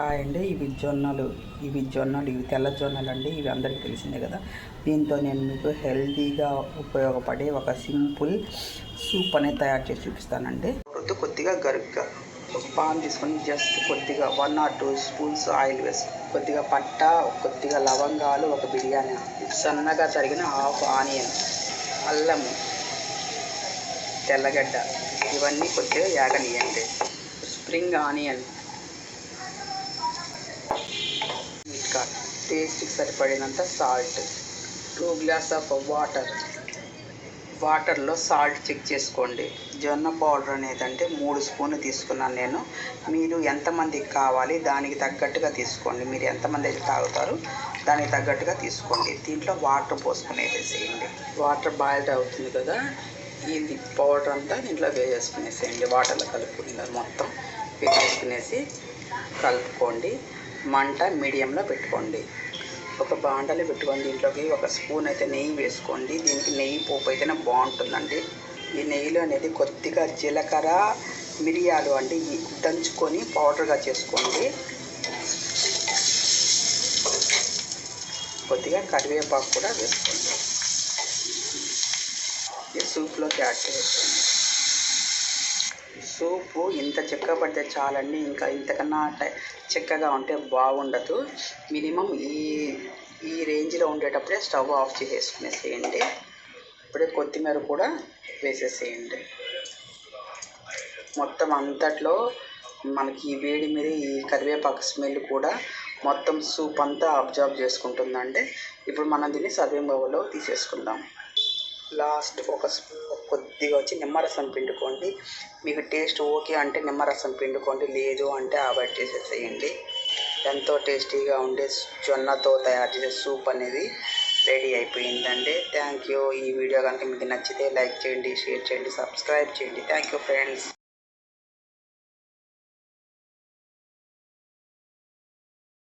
Hi అండి ఇవి జొన్నలు. ఇవి జొన్నలు ఇవి తెల్ల జొన్నలు అండి ఇవి అందరికీ తెలిసిందే కదా. దీంతో నేను మీకు హెల్తీగా ఉపయోగపడే ఒక సింపుల్ సూప్ అనేది తయారు చేసి చూపిస్తానండి. కొద్ది కొద్దిగా గరుగ్గా ఒక పాన్ తీసుకొని జస్ట్ కొద్దిగా one or two spoons oil వేసి కొద్దిగా పట్ట కొద్దిగా లవంగాలు ఒక బిర్యానీ. సన్నగా తరిగిన హాఫ్ ఆనియన్ అల్లము తెల్లగడ్డ. ఇవన్నీ కొద్దిగా యాగనియండి స్ప్రింగ్ ఆనియన్. ఇంకా టేస్ట్కి సరిపడినంత salt two glass of water వాటర్లో సాల్ట్ చెక్ చేసుకోండి. జొన్న పౌడర్ అనేది అంటే మూడు స్పూన్లు తీసుకున్నాను నేను. మీరు ఎంతమందికి కావాలి దానికి తగ్గట్టుగా తీసుకోండి. మీరు ఎంతమంది అయితే తాగుతారు దానికి తగ్గట్టుగా తీసుకోండి. దీంట్లో వాటర్ పోసుకుని వేసేసేయండి వాటర్ బాయిల్డ్ అవుతుంది కదా ఇది పౌడర్ అంతా దీంట్లో వేసేసుకునేసేయండి. వాటర్లో కలుపుకుని మొత్తం. వేసేసుకునేసి కలుపుకోండి. మంట మీడియంలో పెట్టుకోండి. ఒక బాండలు పెట్టుకొని దీంట్లోకి ఒక స్పూన్ అయితే నెయ్యి వేసుకోండి. దీనికి నెయ్యి పోపు అయితేనే బాగుంటుందండి. ఈ నెయ్యిలో అనేది కొద్దిగా జీలకర్ర మిరియాలు అండి దంచుకొని పౌడర్గా చేసుకోండి. కొద్దిగా కరివేపాకు కూడా వేసుకోండి. ఈ సూప్లోకి యాడ్ చేసుకోండి. సూపు ఇంత చెక్క పడితే చాలండి. ఇంకా ఇంతకన్నా టై- చెక్కగా ఉంటే బాగుండదు. మినిమం ఈ ఈ రేంజ్లో ఉండేటప్పుడే స్టవ్ ఆఫ్ చేసేసుకునేసేయండి ఇప్పుడే కొత్తిమీర కూడా వేసేసేయండి. మొత్తం అంతట్లో మనకి ఈ వేడి మీద ఈ కరివేపాకు స్మెల్ కూడా మొత్తం సూప్ అంతా అబ్జర్వ్ చేసుకుంటుందండి. ఇప్పుడు మనం దీన్ని సర్వింగ్ బౌల్లో తీసేసుకుందాం. లాస్ట్ ఒక స్పూన్ కొద్దిగా వచ్చి నిమ్మరసం పిండుకోండి. మీకు టేస్ట్ ఓకే అంటే నిమ్మరసం పిండుకోండి. లేదు అంటే అవాయిడ్ చేసేసేయండి. ఎంతో టేస్టీగా ఉండే జొన్నతో తయారు చేసే సూప్ అనేది రెడీ అయిపోయిందండి. Thank you. ఈ వీడియో కనుక మీకు నచ్చితే లైక్ చేయండి షేర్ చేయండి సబ్స్క్రైబ్ చేయండి. Thank you friends.